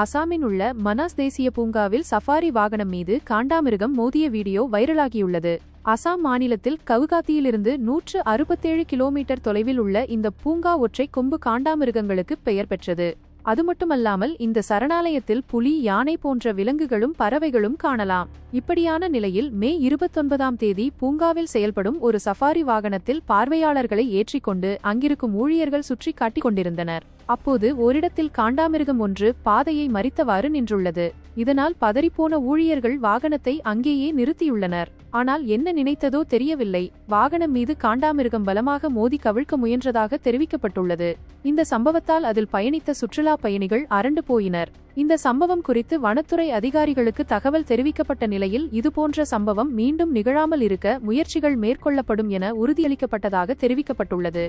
அசாமின் உள்ள மனாஸ் தேசிய பூங்காவில் சஃபாரி வாகனம் மீது காண்டாமிருகம் மோதிய வீடியோ வைரலாகியுள்ளது. அசாம் மாநிலத்தில் கவுகாத்தியிலிருந்து நூற்று அறுபத்தேழு கிலோமீட்டர் தொலைவில் உள்ள இந்த பூங்கா ஒற்றை கொம்பு காண்டாமிருகங்களுக்கு பெயர் பெற்றது. அது மட்டுமல்லாமல் இந்த சரணாலயத்தில் புலி யானை போன்ற விலங்குகளும் பறவைகளும் காணலாம். இப்படியான நிலையில் மே இருபத்தொன்பதாம் தேதி பூங்காவில் செயல்படும் ஒரு சஃபாரி வாகனத்தில் பார்வையாளர்களை ஏற்றிக்கொண்டு அங்கிருக்கும் ஊழியர்கள் சுற்றி காட்டிக் கொண்டிருந்தனர். அப்போது ஓரிடத்தில் காண்டாமிருகம் ஒன்று பாதையை மறித்தவாறு நின்றுள்ளது. இதனால் பதறிப்போன ஊழியர்கள் வாகனத்தை அங்கேயே நிறுத்தியுள்ளனர். ஆனால் என்ன நினைத்ததோ தெரியவில்லை. வாகனம் மீது காண்டாமிருகம் பலமாக மோதி கவிழ்க்க முயன்றதாக தெரிவிக்கப்பட்டுள்ளது. இந்த சம்பவத்தால் அதில் பயணித்த சுற்றுலா பயணிகள் அரண்டு போயினர். இந்த சம்பவம் குறித்து வனத்துறை அதிகாரிகளுக்கு தகவல் தெரிவிக்கப்பட்ட நிலையில் இதுபோன்ற சம்பவம் மீண்டும் நிகழாமல் இருக்க முயற்சிகள் மேற்கொள்ளப்படும் என உறுதியளிக்கப்பட்டதாக தெரிவிக்கப்பட்டுள்ளது.